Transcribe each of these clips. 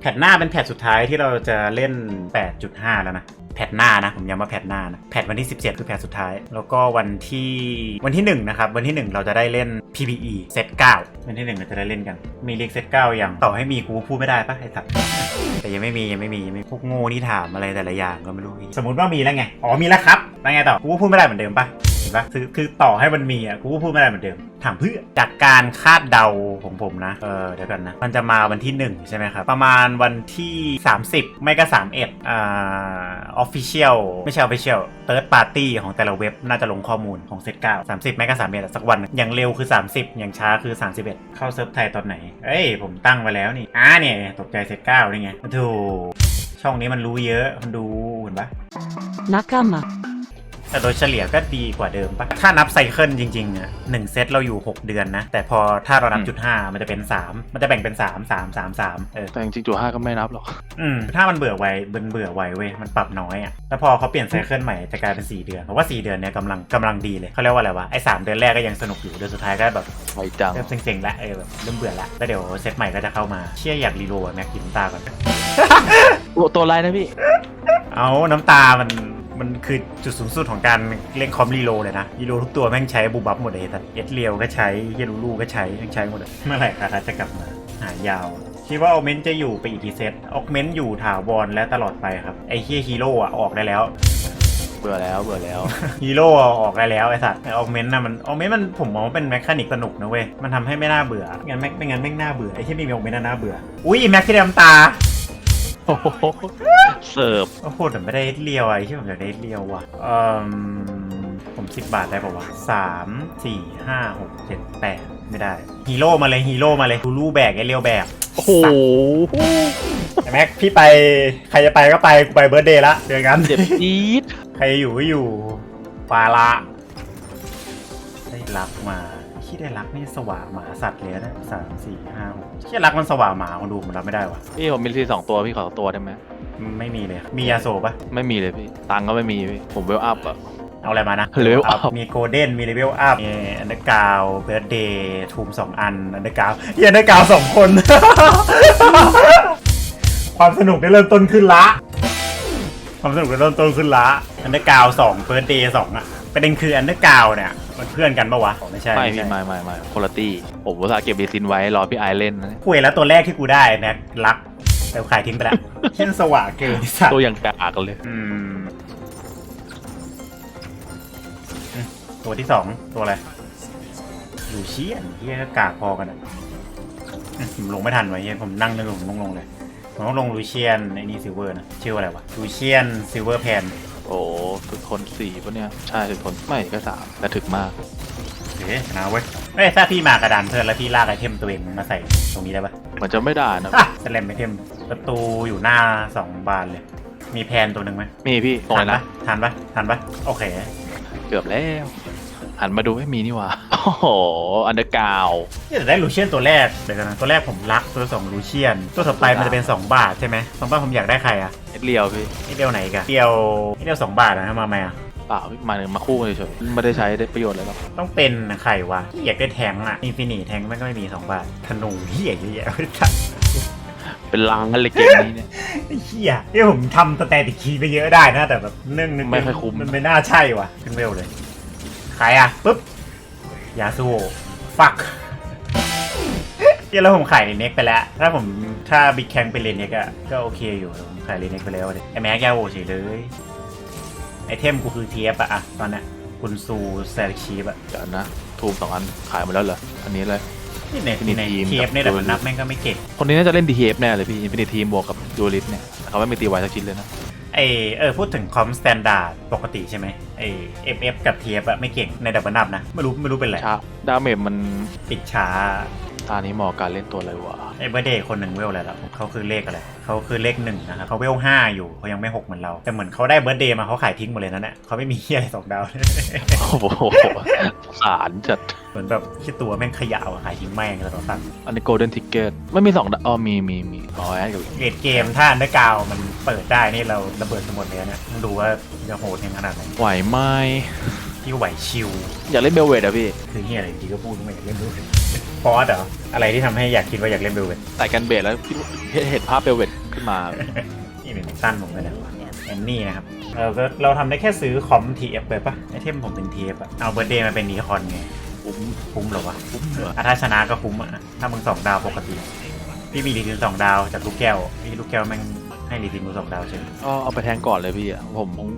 แพทหน้าเป็นแพทสุดท้ายที่เราจะเล่น 8.5 แล้วนะ แพทหน้านะ ผมย้ำว่าแพทหน้านะ แพทวันที่ 17 คือแพทสุดท้าย แล้วก็วันที่วันที่ 1 นะครับ วันที่ 1 เราจะได้เล่น PBE เซต9วันที่ 1 เราจะได้เล่นกัน มีเลีกเซต9อย่างต่อให้มีกูพูดไม่ได้ปะไอ้สัตว์แต่ยังไม่มียังไม่มียังไม่พวกโง่ที่ถามอะไรแต่ละอย่างก็ไม่รู้ สมมติว่ามีแล้วไง อ๋อมีแล้วครับแล้วไงต่อกูพูดไม่ได้เหมือนเดิมปะ ห็นปะคือคือต่อให้มันมีอะกูก็พูดไม่ได้เหมือนเดิมถามเพื่อจากการคาดเดาของผมนะ เออเดี๋ยวกันนะ มันจะมาวันที่ 1 ใช่ไหมครับ ประมาณวันที่ 30 ไม่ก็ 31อ่า official ไม่ใช่ official third party ของแต่ละเว็บน่าจะลงข้อมูลของเซต9 30ไม่ก็31อะสักวันหนึ่งอย่างเร็วคือ 30 อย่างช้าคือ 31 เข้าเซิร์ฟไทยตอนไหน เอ้ย ผมตั้งไว้แล้วนี่อ่าเนี่ย ตกใจเซต9นี่ไงถูช่องนี้มันรู้เยอะมันดูเห็นปะ仲間 แต่โดยเฉลี่ยก็ดีกว่าเดิมปะถ้านับไซเคิลจริงๆอะหนึ่งเซตเราอยู่ 6 เดือนนะ แต่พอถ้าเรานับอืมจุดห้ามันจะเป็น 3 มันจะแบ่งเป็น 3 3 3 3เออแต่จริงๆจุดห้าก็ไม่นับหรอก อืม ถ้ามันเบื่อไวมันเบื่อไวเว้ย มันปรับน้อยอะ แล้วพอเขาเปลี่ยนไซเคิลใหม่จะกลายเป็น 4 เดือนเพราะว่า 4 เดือนเนี่ยกำลังกำลังดีเลยเขาเรียกว่าอะไรวะ ไอ้สามเดือนแรกก็ยังสนุกอยู่ เดือนสุดท้ายก็แบบไวจังเริ่มเซ็งๆละเออแบบเริ่มเบื่อละแล้วเดี๋ยวเซตใหม่ก็จะเข้ามาเชี่ยอยากรีโหลดแม็กกินน้ำตาก่อนโอ้ตัวไรนะพี่ เอาน้ำตามัน มันคือจุดสูงสุดของการเล่นคอมรีโลเลยนะรีโลทุกตัวแม่งใช้บูบับหมดเลยแต่เอสเรียวก็ใช้เฮลูลูก็ใช้แม่งใช้หมดเลยเมื่อไหร่คาคาจะกลับมาหายาวคิดว่าออเมนจะอยู่ไปอีกกี่เซตออกเมนอยู่ถาวรและตลอดไปครับ ไอ้เฮียฮีโร่อะออกได้แล้วเบื่อแล้วเบื่อแล้วฮีโร่อะออกได้แล้วไอ้สัตว์ไอ้ออกเมนน่ะมันออกเมนมันผมมองว่าเป็นแมคานิกสนุกนะเว้ย มันทำให้ไม่น่าเบื่องั้นไม่ไม่งั้นไม่น่าเบื่อไอ้ที่ไม่มีออกเมนน่ะน่าเบื่อ อุ้ยแม็กที่ดำตาโอ้โห เสิร์ฟโอ้โหแต่ไม่ได้เรียวอะไอ้ที่ผมอยากได้เรียวว่ะเอ่อผมสิบบาทได้ป่าวะสามสี่ห้าหกเจ็ดแปดไม่ได้ ฮีโร่มาเลยฮีโร่มาเลยทูลูแบกไอ้เรียวแบกโอ้โหแต่แม็กพี่ไปใครจะไปก็ไปกูไปเบิร์ดเดย์ละเจอกันเจ็บจี๊ดใครอยู่ก็อยู่ปลาละได้รักมาที่ได้รักนี่สว่าหมาสัตว์เลยนะสามสี่ห้าหกที่รักมันสว่าหมาคนดูมันรับไม่ได้วะพี่ผมมีทีสองตัวพี่ขอตัวได้ไหม ไม่มีเลยมียาโซปะไม่มีเลยพี่ ตังค์ก็ไม่มีพี่ ผมเวลอัพอะ เอาอะไรมานะ Level up มีโกลเด้นมีเลเวลอัพมีอันเดอร์กาวเบิร์ดเดย์ทูมสองอันอันเดอร์กาวเฮียอันเดอร์กาวสองคน ความสนุกได้เริ่มต้นขึ้นละ ความสนุกได้เริ่มต้นขึ้นละอันเดอร์กาวสองเบิร์ดเดย์สองอะประเด็นคืออันเดอร์กาวเนี่ยมันเพื่อนกันปะวะอ๋อไม่ใช่ไม่ใช่พี่ไม่ไม่ไม่คุณตี้ผมอุตส่าห์เก็บเบซินไว้รอพี่ไอเล่นนะ คุยแล้วตัวแรกที่กูได้แม็กรัก แต่ขายทิ้งไปแล้วเช่นสว่าเกินไอ้สัตว์ตัวอย่างกากเลย อืมอืมตัวที่สองตัวอะไรลูเชียนเฮียก็กากพอกันอะอืมผมลงไม่ทันไว้เฮียผมนั่งนึกผมลงลงเลยผมต้องลงลูเชียนไอ้นี่ซิลเวอร์นะชื่อว่าอะไรวะลูเชียนซิลเวอร์แพนโอ้ถึกคนสี่ปะเนี่ย ใช่ถึกคนไม่ก็สามแต่ถึกมากเฮ้ยชนะเว้ยเอ้ยถ้าพี่มากระดานเพื่อนแล้วพี่ลากไอเทมตัวเองมาใส่ตรงนี้ได้ปะ มันจะไม่ได้นะอะสแลมไอเทมประตูอยู่หน้าสองบานเลย มีแพนตัวหนึ่งไหมมีพี่ตรงไหนทันปะนะทันปะทันปะโอเค เกือบแล้ว หันมาดูไม่มีนี่หว่าโอ้โหอันเดอร์กาวนี่จะได้ลูเชียนตัวแรกเดี๋ยวกันนะตัวแรกผมรักตัวสองลูเชียน ตัวต่อไปมันจะเป็น 2 บาทใช่ไหมสองบาทผมอยากได้ใครอะเอ็ดเรียวพี่นี่เดียวไหนกันเดียวนี่เดียวสองบาทนะมาไหมอะ เปล่าพี่มาหนึ่งมาคู่กันเฉยๆไม่ได้ใช้ได้ประโยชน์เลยหรอกต้องเป็นใครวะที่อยากได้แทงอะอินฟินิแทงมันก็ไม่มี2บาทธนูเฮียเยอะแยะไม่ทันเป็นล้างกันเลยเกมนี้เนี่ย ไอ้เฮียที่ผมทำสแตติคีไปเยอะได้นะ แต่แบบเนื่องนึงไม่ค่อยคุ้ม มันไม่น่าใช่ว่ะขึ้นเวลเลยใครอะปุ๊บยาสูฟักเดี๋ยวแล้วผมขายเลนเน็กไปแล้ว ถ้าผมถ้าบิ๊กแคงเป็นเลนเน็กอะก็โอเคอยู่แต่ผมขายเลนเน็กไปแล้วดิไอแม็กยาโวเฉยเลย ไอเทมกูคือเทียบอะอะตอนเนี้ยคุณซูแซลชีฟอะเดี๋ยวนะ ทูมสองอันขายหมดแล้วเหรอ อันนี้เลย นี่ในมีในทีมเทียบกับเนี่ยแต่ดูมันนับแม่งก็ไม่เก่งคนนี้น่าจะเล่น DTF แน่เลยพี่อินฟินิทีมบวกกับดูริสเนี่ยแต่เขาไม่มีตีไวสักชิ้นเลยนะไอเออพูดถึงคอมสแตนดาร์ดปกติใช่ไหมไอเอฟเอฟกับเทียบอะไม่เก่งในดับเบิลนับนะ ไม่รู้ไม่รู้เป็นไรช้าดาเมจมันปิดช้า ตานี้เหมาะกับการเล่นตัวอะไรวะไอ้เบอร์เดย์คนหนึ่งเวลอะไรล่ะเขาคือเลขอะไรเขาคือเลขหนึ่งนะครับเขาเวลห้าอยู่เขายังไม่หกเหมือนเรา แต่เหมือนเขาได้เบอร์เดย์มาเขาขายทิ้งหมดเลยนั่นแหละเขาไม่มีเฮียอะไรสองดาวโอ้โหสงสารจัดเหมือนแบบที่ตัวแม่งขยะอะขายทิ้งแม่งแล้วต่อตันอันนี้ Golden Ticket ไม่มีสองดาวอ๋อมีมีมีอ๋อแอดกับอีกเกรดเกมถ้าอันเดอร์กราวด์มันเปิดได้นี่เราระเบิดกันหมดเลยเนี่ยต้องดูว่าจะโหดยังขนาดไหนไหวไหมที่ไหวชิวอยากเล่นเบลเวดอะพี่คือเฮียอะไรดีก็พูดไม่อยากเล่นด้วย ฟอสเหรอ อะไรที่ทำให้อยากคิดว่าอยากเล่นเบลเวตใส่กันเบสแล้วคิดว่าเห็นเห็นภาพเบลเวตขึ้นมา นี่เป็นสั้นผมเลยนะแอนนี่นะครับ เราก็เราทำได้แค่ซื้อคอม TF ไปปะไอเทมผมเป็น TF อะเอาเบอร์เดย์มาเป็นนีคอนไงคุ้มคุ้มเหรอวะคุ้มเหรออะถ้าชนะก็คุ้มอะถ้ามึงสองดาวปกติ พี่มีรีทินสองดาวจากลูกแก้วพี่ลูกแก้วแม่งให้รีทินกูสองดาวใช่ไหมก็เอาไปแทงก่อนเลยพี่อะผมคง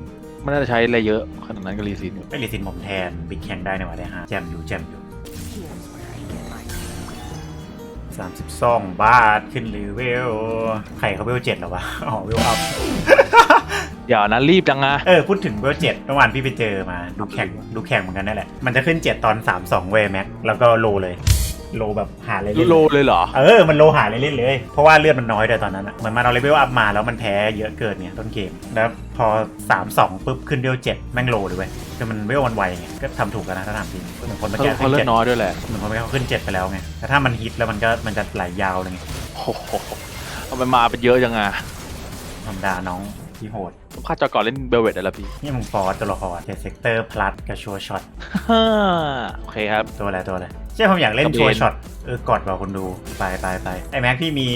ไม่น่าจะใช้อะไรเยอะขนาดนั้นกับรีซินไม่รีทินผมแทนบิ๊กแข่งได้ในวันได้ฮะแจมอยู่แจมอยู่ สามสิบสองบาทขึ้นเลเวลใครเขาเวลเจ็ดหรอวะอ๋อเวลอัพอย่านะรีบจังอะเออพูดถึงเวลเจ็ดเมื่อวานพี่ไปเจอมาดูแข่งดูแข่งเหมือนกันนั่นแหละ มันจะขึ้นเจ็ดตอนสามสองเวแม็กแล้วก็โลเลย โลแบบหาเลยโลเลยเหรอ เออ มันโลหาเลยเล่นเลย เพราะว่าเลือดมันน้อยด้วยตอนนั้นอะเหมือนมันเอาเลเวลอัพมาแล้วมันแพ้เยอะเกินเนี่ยต้นเกม แล้วพอสามสองปุ๊บขึ้นเวลเจ็ดแม่งโลเลยเว้ยคือมันเวลมันไวไงก็ทำถูกกันนะถ้าทำจริงเหมือนคนเมื่อเขากี้เขาขึ้นเลือเจ็ดดน้อยด้วยแหละเหมือนคนเมื่อกี้เขาขึ้นเจ็ดไปแล้วไงแต่ถ้ามันฮิตแล้วมันก็มันจะไหลยาวเลยไงโอ้โหเอาไปมาเป็นเยอะจังอะธรรมดาน้องที่โหด ผมคาดจอก่อนเล่นเบลเวตได้แล้วพี่นี่มึงฟอร์สตัวละครเจ็ดเซกเตอร์พลัสกับชัวช็อตฮ่าโอเคครับ ตัวอะไรตัวอะไรใช่ผมอยากเล่นกับชัวเบนช็อตเออกอดบอกคนดูไปไปไปไอแม็กพี่มี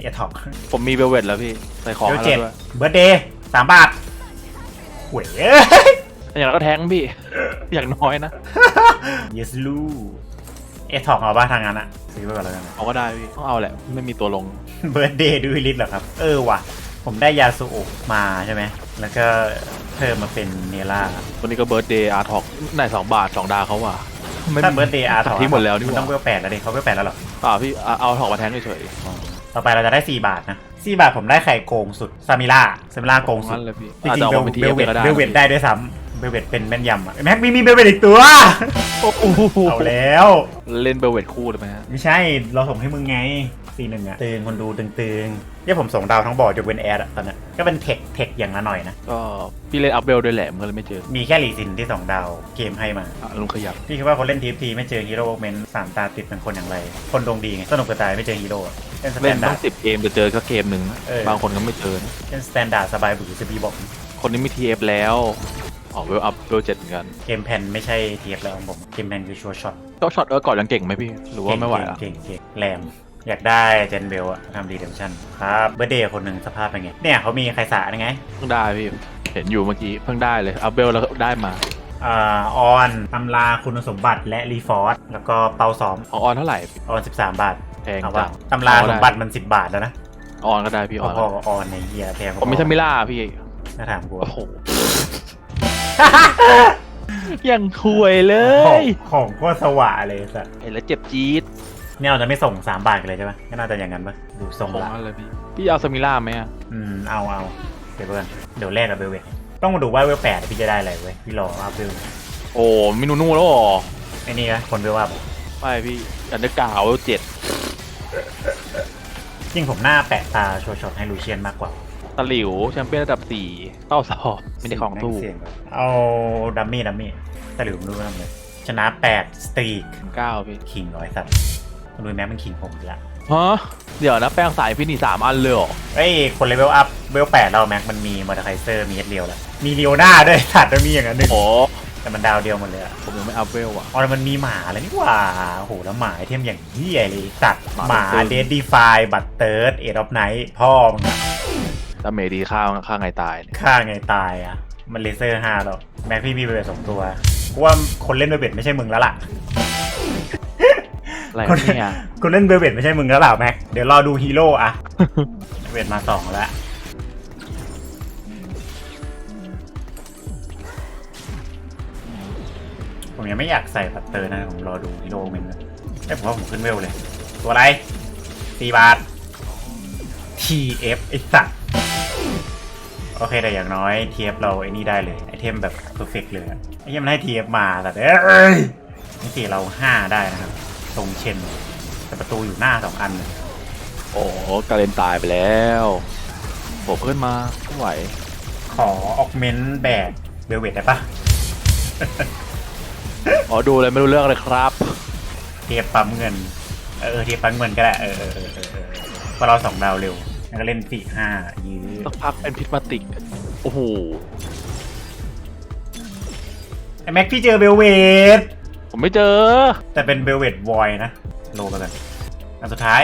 เอท็อกผมมีเบลเวตแล้วพี่ใส่ของเวลให้เจ็ดแล้วด้วยเบิร์ดเดย์สามบาทหวยอย่างนั้นก็แทงพี่ อย่างน้อยนะ yes ลูเอท็อกเอาป่ะทางนั้นอะซื้อไปก่อนแล้วกันเอาก็ได้พี่ต้องเอาแหละ ไม่มีตัวลง เบิร์ดเดย์ดูลิสเหรอครับ เออว่ะ ผมได้ยาสูบมาใช่ไหม แล้วก็เพิ่มมาเป็นเนล่าวันนี้ก็เบิร์ดเดย์อาร์ทอกไหนสองบาทสองดาวเขาว่ะไม่ถ้าเบิร์ดเดย์อาร์ตัดทิ้งหมดแล้วนี่หมันว่าต้องเวลแปดแล้วดิเขาเวลแปดแล้วเหรอเปล่าพี่เอาเอาทอกมาแทงเฉยอ๋อต่อไปเราจะได้ 4 บาทนะ4บาทผมได้ไข่โกงสุดซามิล่าซามิล่าโกงๆสุดนั่นเลยพี่จริอาจงจะๆเอาเบลมาเป็นทีเบเอลฟเวตก็ได้เบลเวตได้ด้วยซ้ำ เบลเวตเป็นแม่นยำอะแม็กมีมีเบลเวตอีกตัวโอ้โหเอาแล้ว เล่นเบลเวตคู่เลยไหมฮะไม่ใช่เราส่งให้มึงไงซีหนึ่งอะตึงคนดูตึงตึงๆเนี่ยผมส่งดาวทั้งบอร์ดยกเว้นแอดอะตอนเนี้ยก็เป็นเทคเทคอย่างละหน่อยนะ ก็พี่เล่นอัพเบลด้วยแหละมันก็เลยไม่เจอมีแค่ลีซินที่สองดาวเกมให้มา อะลุงขยับ พี่คิดว่าคนเล่นทีฟทีไม่เจอฮีโร่เมนสามตาติดเป็นคนอย่างไร คนดวงดีไงสนุกกระตายไม่เจอฮีโร่อะเล่นสแตเล่นนต้ดาอร์งด สิบเกมจะเจอแค่เกมหนึ่งนะเออ บางคนก็ไม่เจอนะเล่นสแตนดาร์ดสบายบือจะบีบอกคนนี้มีทีเอฟแล้ว ออกเวลอัพเวลเจ็ดเหมือนกันเกมแพนไม่ใช่ทีฟแล้วของผมเกมแพนคือชัวร์ช็อตก็ช็อตเออก่อนยังเก่งไหมพี่หรือว่าไม่ไหวละเก่งเก่งแรมอยากได้เจนเบลอะทำรีเดมชั่นครับเบอร์เดย์คนหนึ่งสภาพเป็นไง เนี่ยเขามีใครสาไงเพิ่งได้พี่ เห็นอยู่เมื่อกี้เพิ่งได้เลยอัพเบลแล้วก็ได้มาอ่าออนตำราคุณสมบัติและรีฟอร์สแล้วก็เปาซ้อมของออนเท่าไหร่พี่ออน 13 บาทแพงเอาจัว่างตำราเอาสได้มบัติมัน 10 บาทแล้วนะออนก็ได้พี่ออนพอๆกับออนในเฮียแพงกว่าผมมีซามิล่าพี่น่าถามกูโอ้โห ยังคุยเลของยของโคตรสว่างเลยสัสเห็นแล้วเจ็บจี๊ดเนี่ยเราจะไม่ส่ง3บาทกันเลยใช่ปะก็น่าจะอย่างนั้นปะดูทรงของละอะไรพี่พี่เอาซามิล่าไหมอะอืมเอาเอาเดี๋ยวเพื่อนเดี๋ยวแลกกับเบลเวทต้องมาดูว่าเวลแปดพี่จะได้อะไรเว้ยพี่รออัพเวลโอ้มินูนูแล้วเหรอไอ้นี่นะคนเวลอัพไม่พี่อันเดอร์กาวเวลเจ็ดจริงผมหน้าแปะตาโชว์ช็อตให้ลูเชียนมากกว่า ตะหลิวแชมเปี้ยนระดับสี่เต้าสอบไม่ได้ของตู้เสี่ยงแบบเอาดัมมี่ดัมมี่ตะหลิวไม่รู้ทำเลยชนะ8สตรีกเก้าพี่คิงร้อยสัตว์ดูแม้มันคิงผมอีกละฮะเดี๋ยวนะแป้งสายพี่นี่สามอันเลยเหรอเอ้ยคนเลเวลอัพเวลแปดเราแม็กมันมีมอเตอร์ไคเซอร์มีเอสเรียวแล้วมีเลียวหน้าด้วยสัตว์แล้วมีอย่างนั้นหนึ่งโอ้แต่มันดาวเดียวหมดเลยอะผมยังไม่อัพเวลอะอ๋อแล้วมันมีหมาแล้วนี่หว่าโอ้โหแล้วหมาไอเทมอย่างเหี้ยเลยสัตว์หมาหมาเป็นปืนเดดดีฟายบัตเติร์ดเอ็ดออฟไนท์พ่อมึงอะ ดาเมจดีข้างข้างไงตายเนี่ยฆ่าไงตายอะมันเลเซอร์ห้าแล้วแม็กพี่มีเบลสองตัวกูว่าคนเล่นเบลเบ็ดไม่ใช่มึงแล้วล่ะอะไรคนเนี่ยคนเล่นเบลเบ็ดไม่ใช่มึงแล้วล่ะแม็กเดี๋ยวรอดูฮีโร่อะเวทมาสองแล้วผมยังไม่อยากใส่ปัตเตอร์นะผมรอดูฮีโร่เมนนะแต่ผมว่าผมขึ้นเวลเลย ตัวอะไรสี่บาท TF ไอสัตว์ โอเคแต่อย่างน้อย TF เราไอ้นี่ได้เลยไอเทมแบบเพอร์เฟกเลยอะไอเทมมันให้ TF มาแต่เอ้ยนี่สี่เราห้าได้นะครับตรงเชนแต่ประตูอยู่หน้าสองอันเลยโอ้กาเลนตายไปแล้วผมเพื่อนมาไม่ไหว ขอออกเมนต์แบบเวลเวทได้ปะอ๋อดูเลยไม่รู้เรื่องเลยครับ เทียบปั๊มเงิน เออเทียบปั๊มเงินก็ได้เออเออเออเออเออเพราะเราสองดาวเร็ว แล้วก็เล่นสี่ห้ายื้อสักพักเป็นพิษมาติก โอ้โห ไอแม็กพี่เจอเบลเวทผมไม่เจอ แต่เป็นเบลเวทวอยนะโลไปกันอันสุดท้าย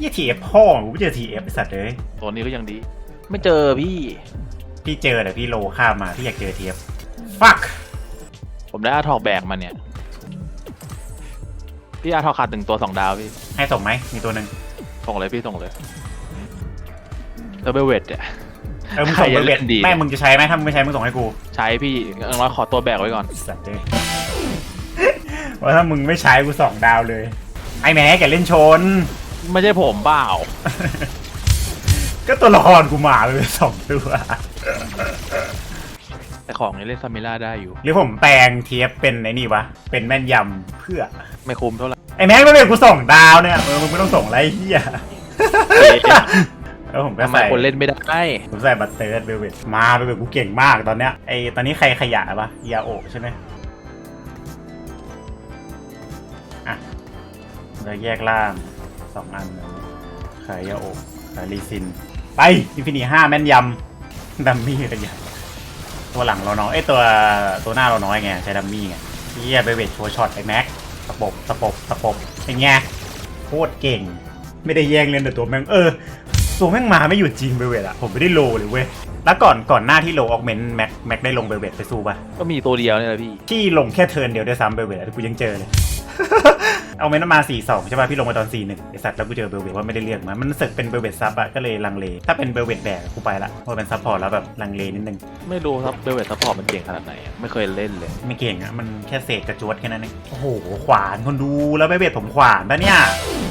ยี่ทีเอฟพ่อกูไม่เจอทีเอฟไอสัตว์เลย ตัวนี้ก็ยังดี ไม่เจอพี่ พี่เจอแต่พี่โลข้ามมาพี่อยากเจอทีเอฟฟักผมได้อาทอกแบกมาเนี่ย พี่อาทอกขาดหนึ่งตัวสองดาวพี่ ให้ส่งไหมมีตัวหนึ่งส่งเลยพี่ส่งเลย แล้วเบลเวตเนี่ยเออมึงส่งใครไปจะเล่เบ็ดนดีแม่มึงจะใช้ไหมถ้ามึงไม่ใช้มึงส่งให้กู ใช้พี่อย่างน้อยขอตัวแบกไว้ก่อนสัตว์เลยว่าถ้ามึงไม่ใช้กูสองดาวเลย ไอแม็กแกเล่นชน ไม่ใช่ผมเปล่า ก็ตัวละครกูมาเลยสองตัว แต่ของนี้เล่นซามิล่าได้อยู่ หรือผมแปลงเทียบเป็นไอ้นี่วะ เป็นแม่นยำเพื่อ ไม่คุ้มเท่าไหร่ ไอ้แม็กไม่เป็นกูส่งดาวเนี่ย เออมึงไม่ต้องส่งอะไรไอ้เฮีย แล้วผมก็ทำไมใส่คนเล่นไม่ได้ผมใส่บัตเตอร์เบลเวตมาเบลเวตกูเก่งมากตอนเนี้ยไอตอนนี้ใครขยะปะยาโอะใช่ไหมอะเราแยกล่างสองอันเลยขายยาโอะขายลีซิน ไปอินฟินิห้าแม่นยำดัมมี่ขยะตัวหลังเราน้อยเอ้ยตัวตัวหน้าเราน้อยไงใช้ดัมมี่ไงเฮียเบลเวตโชว์ช็อตไอแม็กตะปบตะปบตะปบไอ้ไงโคตรเก่ง ไม่ได้แย่งเล่นแต่ตัวแม่งเออ ตัวแม่งมาไม่หยุดจริงเบลเวตอะผมไม่ได้โลเลยเว้ย แล้วก่อนก่อนหน้าที่โลออกเมนแม็กแม็กได้ลงเบลเวตไปสู้ปะก็มีตัวเดียวเนี่ยแหละพี่ ที่ลงแค่เทิร์นเดียวด้วยซ้ำเบลเวตอะกูยังเจอเลย เอาเมนมา 4 2 ใช่ป่ะพี่ลงมาตอน 4 1ไอสัตว์แล้วกูเจอเบลเวตว่าไม่ได้เรียกมามันสึกเป็นเบลเวตซับอะก็เลยลังเล ถ้าเป็นเบลเวตแบกกูไปละเพราะเป็นซับพอร์ตแล้วแบบลังเลนิดนึง ไม่รู้ครับเบลเวตซัพพอร์ตมันเก่งขนาดไหนอะไม่เคยเล่นเลย ไม่เก่งอะมันแค่เศษกระจวดแค่นั้นเองโอ้โห ขวานคนดูแล้วเบลเวตผมขวานปะเนี่ย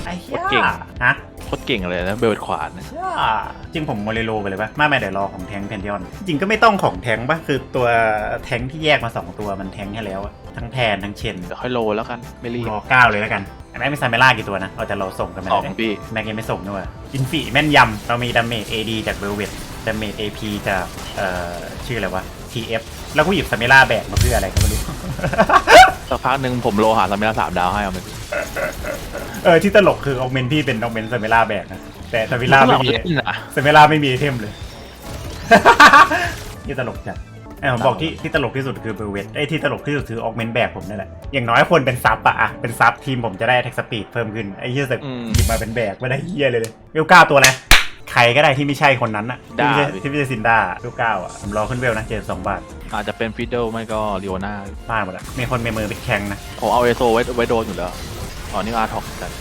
ไอ้เหี้ยโคตรเก่ง ฮะ โคตรเก่งเลยนะเบลเวตขวานนะอ่าจริงผมโมเรโลไปเลยปะไม่ไม่เดี๋ยวรอของแทงค์แพนเทียนจริงก็ไม่ต้องของแทงค์ปะคือตัวแทงค์ที่แยกมา 2 ตัวมันแทงค์ให้แล้วอะ ทั้งแพนทั้งเชนเดี๋ยวค่อยโลแล้วกันไม่รีบรอเก้าเลยแล้วกันไอ้แม็กไม่ซาเมล่ากี่ตัวนะเราจะรอส่งกันไหมสองพี่แม็กยังไม่ส่งด้วยอินฟีแม่นยำเรามีดาเมจ AD จากเวลเวตดาเมจ AP จากเอ่อชื่ออะไรวะ TF แล้วกูหยิบซาเมล่าแบกมาเพื่ออะไรก็ไม่รู้สักพักหนึ่งผมโลหาซามิล่าสามดาวให้เอาไปเออที่ตลกคือออกเมนพี่เป็นออกเมนซาเมล่าแบกนะแต่ซาเมล่าไม่มีเล่นอะเซเมล่าไม่มีไอเทมเลยที่ตลกจัด ไอ้ผมบอกที่ที่ตลกที่สุดคือเบลเวตไอ้ที่ตลกที่สุดคือออกเมนแบกผมนั่นแหละ อย่างน้อยคนเป็นซับอะอะเป็นซับทีมผมจะได้แท็กสปีดเพิ่มขึ้น ไอ้เหี้ยสึกอืมหยิบมาเป็นแบกไม่ได้เหี้ยเลยเลยเวลเก้าตัวอะไรใครก็ได้ที่ไม่ใช่คนนั้นอะที่ไม่ใช่ได้ที่ไม่ใช่ซินด้าเวลเก้าอะผมรอขึ้นเวลนะเจ็ดสองบาท อาจจะเป็นฟิดเดิลไม่ก็ลีโอนาพลาดหมดอะมีคนเมมือเป็นแข่งนะผมเอาเอโซไว้ไว้โดนอยู่แล้วอ๋อนี่อาร์ท็อกกัน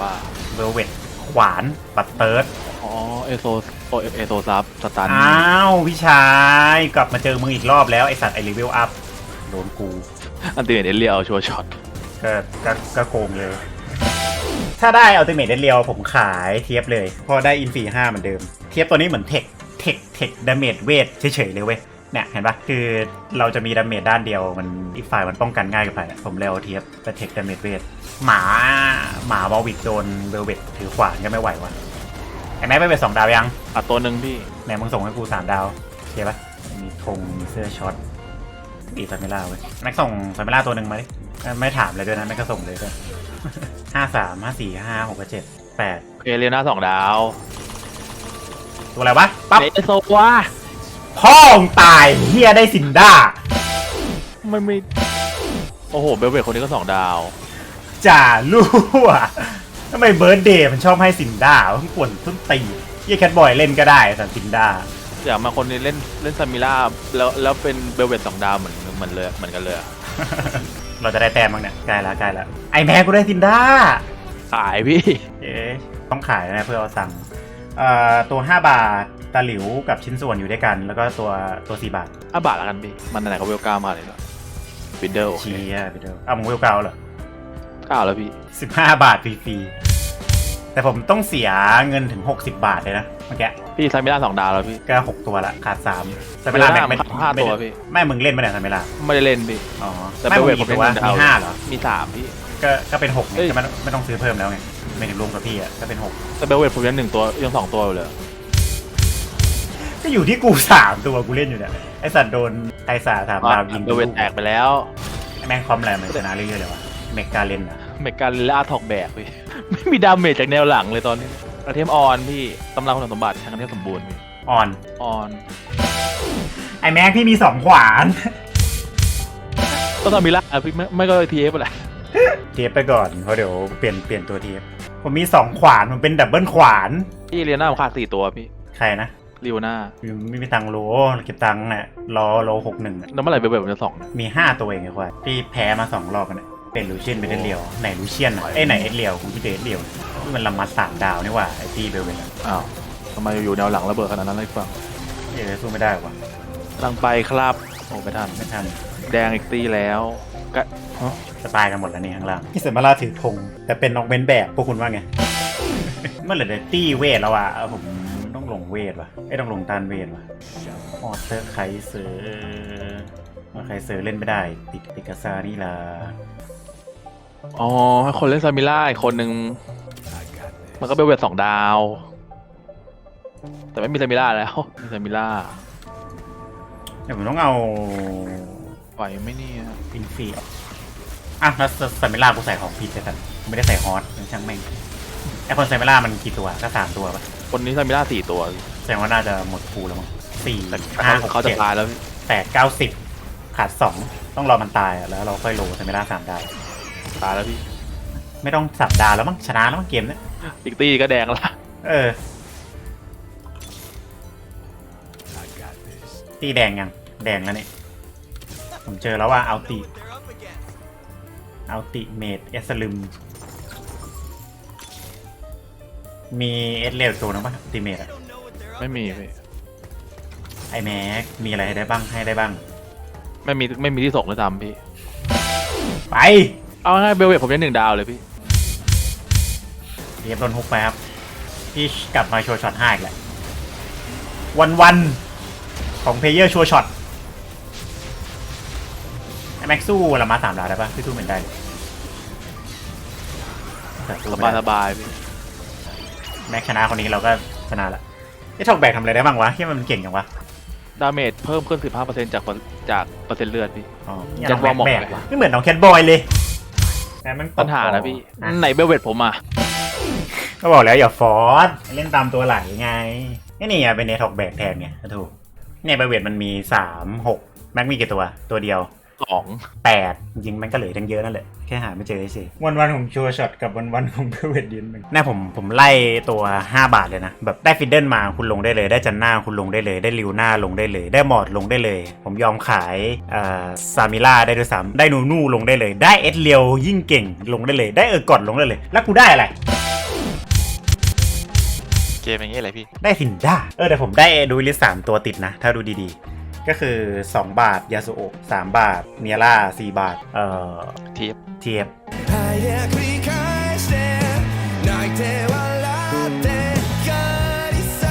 ว่าเวลเวต ขวานปัดเติร์ดอ๋อเอโซโอเอโซซับสตันอ้าวพี่ชายกลับมาเจอมึงอีกรอบแล้ว ไอสัตว์ไอรีเวลอัพโดนกู อันติเมตเอเรียลชัวร์ช็อตก็ก็ก็โกงเลย ถ้าได้อัลติเมทเดเรียวผมขายเทียบเลย พอได้อินฟีห้าเหมือนเดิม เทียบตัวนี้เหมือนเทคเทคเทคดาเมจเวทเฉยๆเลยเว้ยเนี่ยเห็นปะคือเราจะมีดาเมจด้านเดียวมันอีกฝ่ายมันป้องกันง่ายกับไปอะผมเลยเอาเทียบแต่เทคดาเมจเวท หมาหมาบอลวิกโดนเบลเวตถือขวานก็ไม่ไหววะไอ้แม็กไปเป็นสองดาวยังอะตัวหนึ่งพี่แม่มึงส่งให้กูสามดาวโอเคปะมีธงมีเสื้อช็อตตีซาเมล่าเว้ยแม็กส่งซาเมล่าตัวหนึ่งมาดิเอ้ยไม่ถามเลยด้วยนะแม็กก็ส่งเลยด้วยห้าสามห้าสี่ห้าหกเจ็ดแปดเอเรียนาสองดาว ตัวอะไรวะปั๊บเอโซว่าพ่อมึงตายเฮียได้ซินด้าไม่ไม่โอ้โหเบลเวตคนนี้ก็สองดาว จ่าลู่อะทำไมเบิร์ดเดย์มันชอบให้ซินด้าวะมันป่วนต้นตีเฮียแคทบอยเล่นก็ได้แต่ซินด้าอย่างมาคนนี้เล่นเล่นซามิล่าแล้วแล้วเป็นเบลเวตสองดาวเหมือนเหมือนเลยเหมือนกันเลยอะเราจะได้แต้มบ้างเนี่ยใกล้แล้วใกล้แล้วไอแม็กกูได้ซินด้าขายพี่เอ๊ะต้องขายนะเพื่อเอาตังค์เอ่อตัว 5 บาทตะหลิวกับชิ้นส่วนอยู่ด้วยกัน แล้วก็ตัวตัว 4 บาทอะบาทละกันพี่มันไหนๆก็เวลก้ามาเลยก็วินเดลเชียร์ไปเด้อเอามึงเวลเก้าเหรอ ก้าแล้วพี่15บาทฟรีๆแต่ผมต้องเสียเงินถึง60บาทเลยนะเมื่อกี้พี่ซามิล่าสองดาวแล้วพี่ก็6ตัวละขาด3แต่เวลาแบ่งไม่ห้าไม่ตัวได้พี่ไม่มึงเล่นมาเนี่ยทำไมล่ะไม่ได้เล่นพี่อ๋อแต่ไม่เบลมึเวงตกี่ผมตัวเล่นหนึ่งดาวมีห้าเหรอมีสามพี่ก็ก็เป็น6เอ้เนี่ยยก็ไม่ไม่ต้องซื้อเพิ่มแล้วไงไม่ถึงรวมกับพี่อะก็เป็น6แต่เบลเวตผมเล่นหนึ่งตัวยังสองตัวอยู่เลยก็อยู่ที่กูสามตัวกูเล่นอยู่เนี่ยไอสัตว์โดนไอสาสามดาวยิงเบลเวตแตกไปแล้วแม่งคอมอะไรมันชนะเรื่อยๆเลยวะ เมกาเลนอะเมกาล่าถอกแบกพี่ ไม่มีดาเมจจากแนวหลังเลยตอนนี้กระเทียมออนพี่กำลังคุณสมบัติทางกระเทียมสมบูรณ์พี่ออน ออนไอแม็กพี่มีสองขวานก็ซามิล่าพี่ไม่ไม่ก็ทีเอฟอะไรเทียบไปก่อนเพราะเดี๋ยวเปลี่ยนเปลี่ยนตัวเทียบผมมีสองขวานผมเป็นดับเบิลขวานพี่เรียนหน้าผมขาดสี่ตัวพี่ใครนะริวหน้าไม่มีตังค์โลเก็บตังค์น่ะรอโลหกหนึ่ง แล้วเมื่อไหร่เบลเบลผมจะสองมีห้าตัวเองไอ้ควายพี่แพ้มาสองรอบกันเนี่ย เป็นลูเชียนเป็นเอสเลียวไหนลูเชียนอะเอ้ยไหนเอสเลียวผมคิดถึงเอสเลียวนี่มันลำมาสามดาวนี่หว่าไอ้พี่เบลเบลอะอ้าวทำไมอยู่แนวหลังระเบิดขนาดนั้นเลยฟังเอ้ยสู้ไม่ได้ว่ะกำลังไปครับโอ้ไม่ทันไม่ทันแดงอีกตีแล้วก็ฮะจะตายกันหมดแล้วนี่ข้างล่างพี่เสมาราถือธงแต่เป็นนอกเบนแบบพวกคุณว่าไง เมื่อไหร่จะตี้เวทแล้วอะเออผมต้องลงเวทว่ะไอ้ยต้องลงต้านเวทว่ะออเตอร์ไคเซอร์ไคเซอร์เล่นไม่ได้ ติดติดกาซานี่ล่ะ อ๋อให้คนเล่นซามิล่าอีกคนนึงมันก็เบลเวทสองดาว แต่ไม่มีซามิล่าแล้วมีซามิล่าเดี๋ยวผมต้องเอาไหวไหมเนี่ยอินฟีอะแล้วซามิล่ากูใส่ของผิดไปสัตว์ไม่ได้ใส่ฮอตช่างแม่งไอคนซามิล่ามันกี่ตัวก็สามตัวปะคนนี้ซามิล่าสี่ตัวแสดงว่าน่าจะหมดฟูลแล้วมั้งสี่แต่ห้าเขาหกเขาจะเจ็ดตายแล้วพี่แปดเก้าสิบขาดสองต้องรอมันตายอะแล้วเราค่อยโลซามิล่าสามดาว ตายแล้วพี่ไม่ต้องสับดาวแล้วมั้งชนะแล้วมั้งเกมเนี้ยอีกตีก็แดงละเออ ตีแดงยัง แดงแล้วเนี่ยผมเจอแล้วว่าเอาติ เอาติเมดเอสลึม มีเอสเลวตัวนึงปะติเมดอะไม่มีพี่ไอแม็กมีอะไรให้ได้บ้างให้ได้บ้าง ไม่มีไม่มีที่ส่งเลยซ้ำพี่ ไป เอาง่ายๆเบลเวทผมยังหนึ่งดาวเลยพี่เรียบโดนฮุกไปครับพี่กลับมาโชว์ช็อตห้าอีกแหละวันวันๆของเพลเยอร์โชว์ช็อตไอแม็กสู้ละมาสามดาวได้ปะพี่สู้เหมือนได้เลยแต่สู้สไม่บายได้ สบายพี่แม็กชนะคนนี้เราก็ชนะละไอ้ทอกแบกทำอะไรได้บ้างวะที่มันเก่งจังวะดาเมจเพิ่มขึ้น 15%จากจากเปอร์เซ็นต์เลือดพี่ อ๋อยัดวอลหมอกแบกเลยวะไม่เหมือนน้องแคทบอยเลย แต่มันตกปัญหานะพี่ อะไหนเบลเวทผมอะก็บอกแล้วอย่าฟอร์สเล่นตามตัวไหลไงนี่นี่อะเป็นเนทอกแบกแทนไงก็ถูกเนี่ยเบเวทมันมีสามหกแม็กมีกี่ตัว ตัวเดียว สองแปดจริงมันก็เหลือทั้งเยอะนั่นแหละ แค่หาไม่เจอเฉยวันวันของชัวช็อตกับวันวันของเบเวทยืนหนึ่งแน่ผมผมไล่ตัว 5 บาทเลยนะ แบบได้ฟิดเดิลมาคุณลงได้เลย ได้จันหน้าคุณลงได้เลย ได้ริวหน้าลงได้เลย ได้หมอดลงได้เลย ผมยอมขายเอ่อซามิล่าได้ด้วยซ้ำได้นูนูลงได้เลย ได้เอ็ดเลียวยิ่งเก่งลงได้เลย ได้เออร์กอดลงได้เลย แล้วกูได้อะไร เกมอย่างนี้อะไรพี่ ได้สินด้าเออแต่ผมได้ดูลิสสามตัวติดนะ ถ้าดูดีๆ ก็คือ 2 บาทยาสุโอะ3บาทเมียร่า4บาท เอ่อ เทียบ เทียบ 早く繰り返して泣いて笑